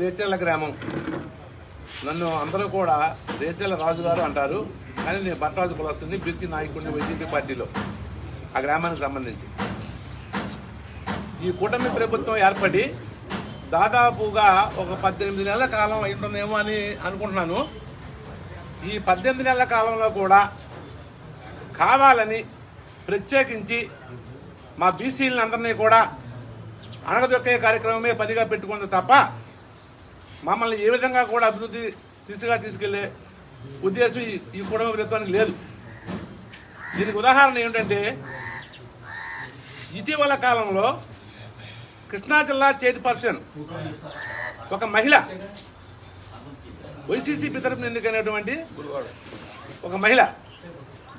రేచెల్ల గ్రామం. నన్ను అందరూ కూడా రేచెల్ల రాజు గారు అంటారు. కానీ నేను భట్టరాజు కులస్తుంది బీసీ నాయకుడిని వైసీపీ పార్టీలో ఆ గ్రామానికి సంబంధించి. ఈ కూటమి ప్రభుత్వం ఏర్పడి దాదాపుగా ఒక పద్దెనిమిది నెలల కాలం ఉంటుందేమో అని అనుకుంటున్నాను. ఈ పద్దెనిమిది నెలల కాలంలో కూడా కావాలని ప్రత్యేకించి మా బీసీలందరినీ అందరినీ కూడా అణగదొక్కే కార్యక్రమమే పనిగా పెట్టుకుంది తప్ప మమ్మల్ని ఏ విధంగా కూడా అభివృద్ధి దిశగా తీసుకెళ్ళే ఉద్దేశం ఈ- ఈ కుటుంబ ప్రభుత్వానికి లేదు. దీనికి ఉదాహరణ ఏమిటంటే ఇటీవల కాలంలో కృష్ణా జిల్లా చైర్పర్సన్ ఒక మహిళ వైసీసీ తరపున ఎన్నికైనటువంటి ఒక మహిళ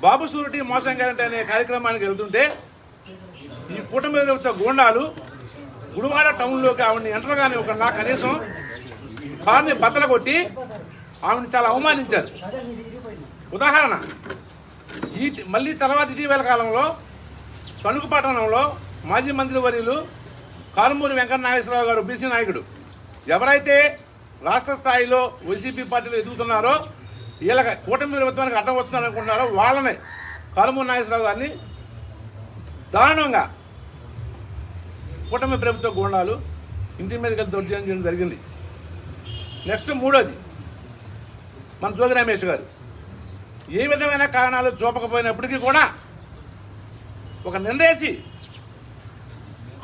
బాబు సూరిటీ మోసం గ్యారంటీ అనే కార్యక్రమానికి వెళ్తుంటే ఈ కూటమి ప్రభుత్వ గూండాలు గుడివాడ టౌన్లోకి ఆవిడని ఎంటర్ కానివ్వకుండా కనీసం భార్యని బద్దలు కొట్టి ఆమెను చాలా అవమానించారు. ఉదాహరణ ఈ మళ్ళీ తర్వాత ఇటీవల కాలంలో తణుకు పట్టణంలో మాజీ మంత్రి వర్యులు కారుమూరి వెంకట నాగేశ్వరరావు గారు బీసీ నాయకుడు. ఎవరైతే రాష్ట్ర స్థాయిలో వైసీపీ పార్టీలో ఎదుగుతున్నారో వీళ్ళకి కూటమి ప్రభుత్వానికి అడ్డం వస్తున్నారు అనుకుంటున్నారో వాళ్ళని కారుమూరి నాగేశ్వరరావు గారిని దారుణంగా కూటమి ప్రభుత్వ గూండాలు ఇంటి మీదకి వెళ్ళి చేయడం జరిగింది. నెక్స్ట్ మూడోది. మన జోగి రమేష్ గారు. ఏ విధమైన కారణాలు చూపకపోయినప్పటికీ కూడా ఒక నిందేసి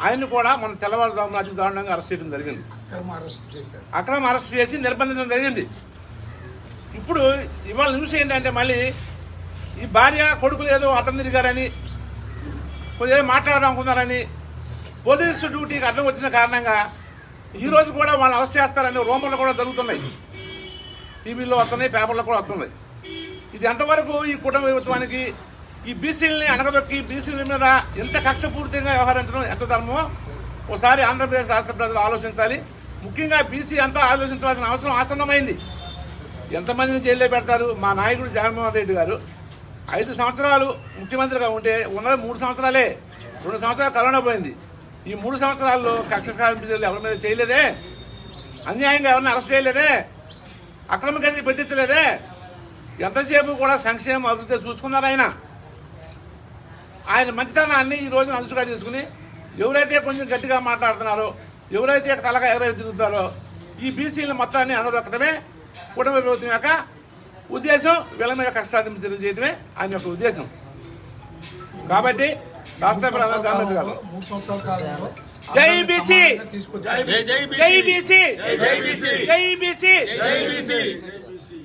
ఆయన్ని కూడా మన తెల్లవారుజామున అతి దారుణంగా అరెస్ట్ చేయడం జరిగింది. అక్రమ అరెస్ట్ చేసి నిర్బంధించడం జరిగింది. ఇప్పుడు ఇవాళ న్యూస్ ఏంటంటే మళ్ళీ ఈ భార్య కొడుకులు ఏదో అడ్డం తిరిగారని కొద్దిగా మాట్లాడదాం అనుకున్నారని పోలీసు డ్యూటీకి అడ్డం వచ్చిన కారణంగా ఈ రోజు కూడా వాళ్ళు అవస్థ చేస్తారని రూమర్లు కూడా జరుగుతున్నాయి. టీవీలో వస్తున్నాయి పేపర్లో కూడా వస్తున్నాయి. ఇది ఎంతవరకు ఈ కుటుంబ ప్రభుత్వానికి ఈ బీసీలని అనగదొక్కి బీసీల మీద ఎంత కక్షపూర్తిగా వ్యవహరించడం ఎంత ధర్మమో ఒకసారి ఆంధ్రప్రదేశ్ రాష్ట్ర ప్రజలు ఆలోచించాలి. ముఖ్యంగా బీసీ అంతా ఆలోచించవలసిన అవసరం ఆసన్నమైంది. ఎంతమందిని జైల్లో పెడతారు? మా నాయకుడు జగన్మోహన్ రెడ్డి గారు ఐదు సంవత్సరాలు ముఖ్యమంత్రిగా ఉంటే ఉన్నది మూడు సంవత్సరాలే. రెండు సంవత్సరాలు కరోనా పోయింది. ఈ మూడు సంవత్సరాల్లో కక్ష సాధింపులు ఎవరి మీద చేయలేదే? అన్యాయంగా ఎవరిని అరెస్ట్ చేయలేదే? అక్రమ కేసు పెట్టించలేదే? ఎంతసేపు కూడా సంక్షేమ అభివృద్ధి చూసుకున్నారు ఆయన? ఆయన మంచితనాన్ని ఈ రోజున అంచుగా తీసుకుని ఎవరైతే కొంచెం గట్టిగా మాట్లాడుతున్నారో ఎవరైతే తలగా ఎవరైతే తిరుగుతారో ఈ బీసీల మొత్తాన్ని అనదొక్కడమే కుటుంబ ప్రభుత్వం యొక్క ఉద్దేశం వీళ్ళ మీద కక్ష సాధింపు చేయడమే ఆయన యొక్క ఉద్దేశం. కాబట్టి రాష్ట్ర బీసీ! తీసుకొచ్చారు జై బీసీ! జై బీసీ! జై బీసీ! జై బీసీ!